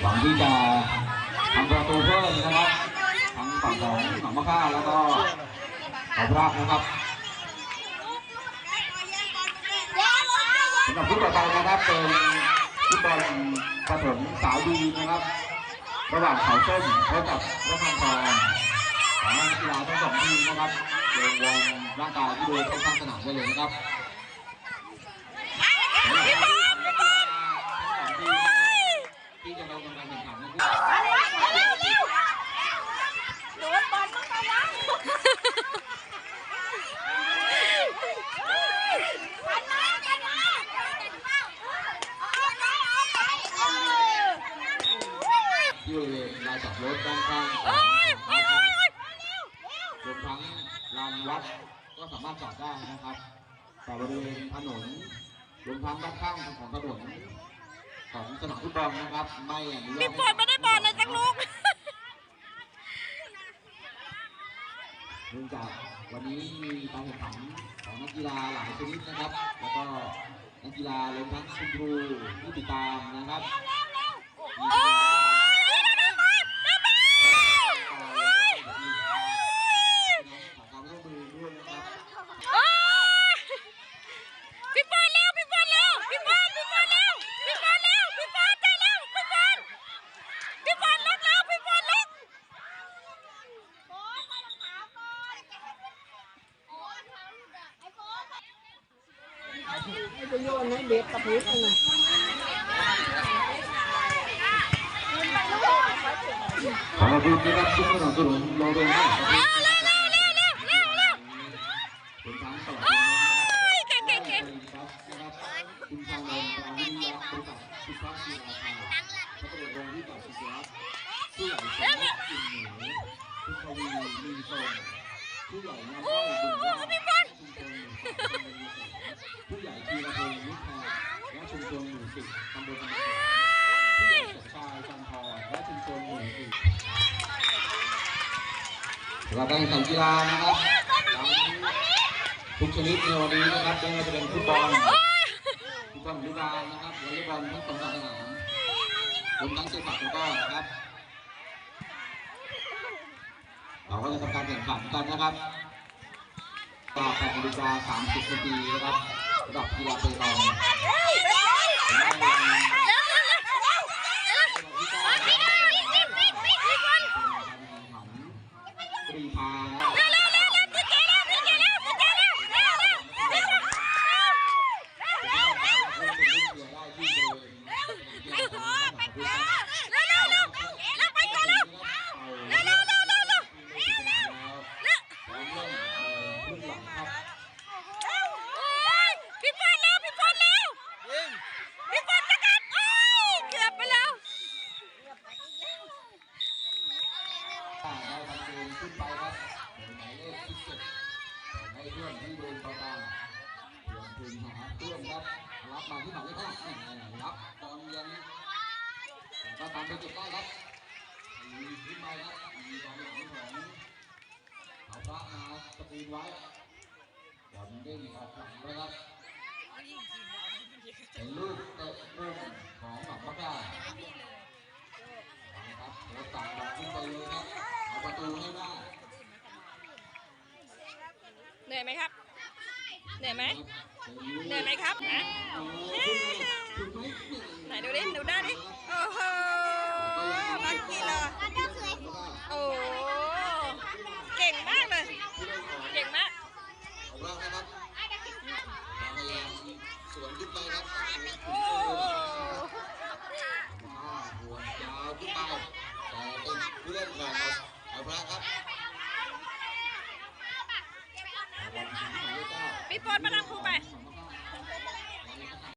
หวังที่จะทำประตูเพิ่มนะครับทั้งฝั่งของหนองมะค่าแล้วก็ขาพระนะครับสำหรับผู้ต่อไปนะครับเป็นฟุตบอลประถมสาวดีนะครับ ระหว่างเขาส้มพบกับพระพังทองของนักกีฬาทั้งสองทีมนะครับลงวอร์มร่างกายที่บริเวณข้างสนามได้เลยนะครับ พี่บอลพี่บอล ที่จะลงการแข่งขันนะครับ โดนบอลเข้าไปแล้วกันมากันมาเอาไปเอาไปเออ ที่บริเวณลานจอดรถด้านข้างรวมทั้งลานวัดก็สามารถจอดได้นะครับแต่บริเวณถนนรวมทั้งด้านข้างของถนนของสนามฟุตบอลนะครับ ไม่อนุญาตพี่ปวดไม่ได้บอลเลยสักลูกเนื่องจากวันนี้มีการแข่งขันของนักกีฬาหลายชนิดนะครับ แล้วก็นักกีฬารวมทั้งคุณครูที่ติดตามนะครับ โอ้ยได้บอลได้บอล ขอความร่วมมือด้วยนะครับ โอ้ยพี่ปอนเร็วพี่ปอนเร็วพี่ปอนพี่ปอนเร็วพี่ปอนเร็วพี่ปอนใจเร็วพี่ปอนพี่ปอนลุกแล้วพี่ปอนลุก โค้ชใส่รองเท้าก่อนโอ้ยเท้าหลุดอะไอ้โค้ช ให้ ไปโยนให้เด็กกับพื้นเลยขอขอบคุณนะครับที่สนับสนุนโรงเรียนให้กับเร็วเร็วเร็วเร็วเร็วเร็วเร็วเป็นทั้งตลอดโอ้ยเก่งเก่งเก่งครับนะครับคุณชาวนนท์ปราวิริยะบริษัทสุภาพศิลาภาพระตำรวจโรงที่ต่อสุรัตน์ผู้ใหญ่สมรักกินหนูคุณทวีมีทรงผู้ใหญ่น้ำอ้อยบุญรอดชุม ชนหมู่สามตำบลมีสงผู้ใหญ่ทีระพงศ์นิพาและชุมชนหมู่สิบตำบลบางแสนผู้ใหญ่สมชายจันทร์และชุมชนหมู่สี่สำหรับการแข่งขันกีฬานะครับทั้งทุกชนิดในวันนี้นะครับไม่ว่าจะเป็นฟุตบอลฟุตบอลลูกบาลนะครับวอลเลย์บอลทั้งสองสนามรวมทั้งเซปักตะกร้อนะครับ เราก็จะทำการแข่งขันกันนะครับตา8นาฬิกา30นาทีนะครับระดับกีฬาเปตองและในวันที่เก้าเป็นการแข่งขันกรีฑานะครับเป็นลูกเรือได้ที่บริเวณกีฬาสนามฟุตบอล เร็วเร็วเร็วเร็วไปก่อนเร็วเร็วเร็วเร็วเร็วเร็ว โอ้ยพี่ปอนเร็วพี่ปอนเร็วพี่ปอนจะกัดโอ้ยเกือบไปแล้ว รับมาที่หมายเลขห้ารับตอนยัง ก็ตามไปเก็บได้ครับมีขึ้นไปครับมีกองหลังของเขาพระมาสกรีนไว้บอลเด้งออกหลังแล้วครับเป็นลูกเตะมุมของหมักมะกาครับโค้ชสั่งบอลขึ้นไปเลยครับเอาประตูให้ได้เหนื่อยไหมครับเหนื่อยไหมเหนื่อยไหมครับฮะไหนดูดิดูหน้าดิโอ้โห ลักกี้เลยแล้วก็เคยโอ้โหเก่งมากเลย เก่งมากของเรานะครับเราพยายามสวนขึ้นไปครับโอ้โหมาหัวยาวขึ้นไปแต่เป็นผู้เล่นของเอาพระครับบอลถึงหมายเลขเก้าพี่ปอนมาทำครูไปสอง